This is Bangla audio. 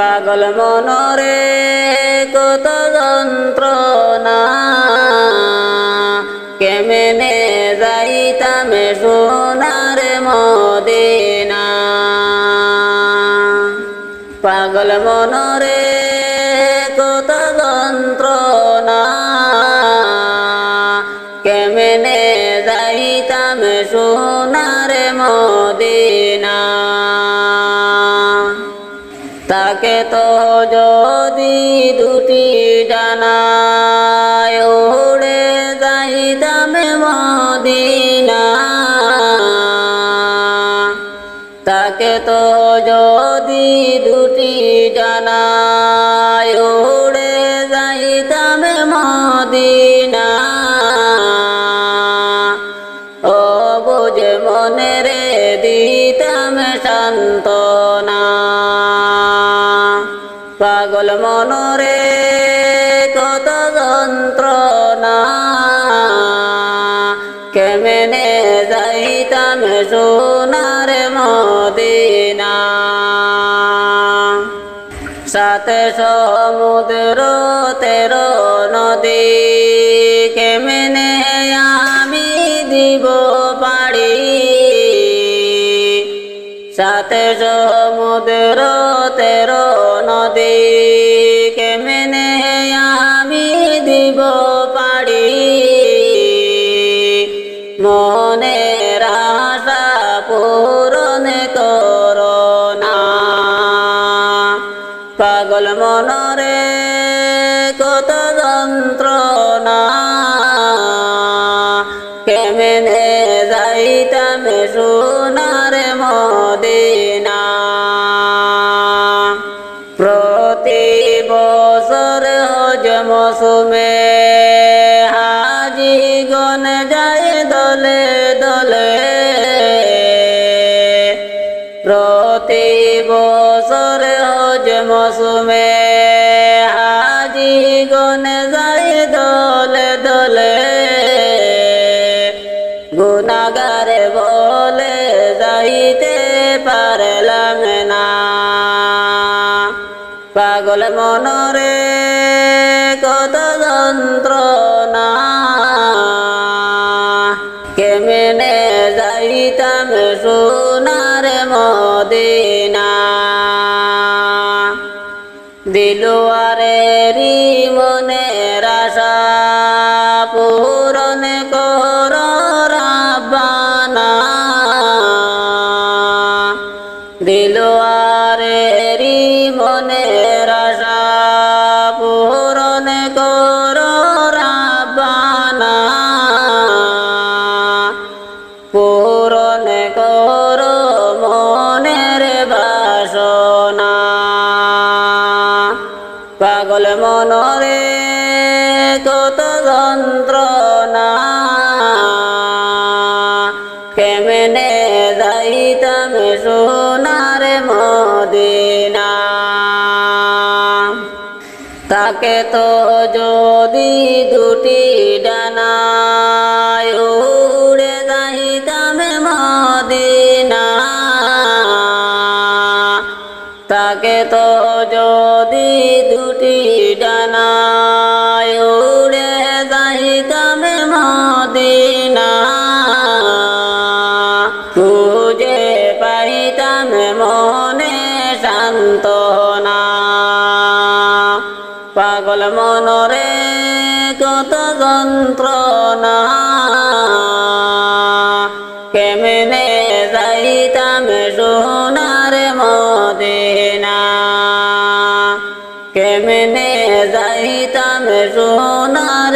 পাগল মনরে কত যন্ত্রণা। কেমনে যাইতাম সোনার মদিনা। পাগল মনরে কত যন্ত্রণা। কেমনে যাইতাম সোনার মদিনা। জানায় উড়ে যাইতাম মদিনা। তাকে তো যদি দুটি জানায় উড়ে যাইতাম মদিনা। ও বুঝে মনে রে দিতাম সান্ত্বনা। পাগল মনরে সোনার মদিনা। সাথে সমুদ্র তেরো নদী। কেমনে আমি দিব পাড়ি? সাথে সমুদ্র তেরো নদী। কত যন্ত্রণা কেমনে যাইতাম সোনার মদিনা। প্রতি বছর হজ মৌসুমে হাজি গন যায় দলে দলে। প্রতি বছর হজ মৌসুমে গন যায় দলে দলে গুনাগারে বলে যাইতে পারলাম না। পাগল মনরে কত যন্ত্রণা, কেমনে যাইতাম সোনার মদিনা? দিলুয়ারে মনের আশা পূরণ কর রাব্বানা। দিলুয়ারে মনের আশা পূরণ কর রাব্বানা। পূরণ কর কত যন্ত্রণা কেমনে যাইতাম সোনার মদিনা? তাকে তো যদি দুটি ডানায় উড়ে যাইতাম মদিনা। তাকে তো যদি দুটি ডানায় মদিনা খুঁজে পাইতাম মনে শান্তনা পাগল মনরে কত যন্ত্রণা। কেমনে যাইতাম সোনার মদিনা। কেমনে যাইতাম সোনার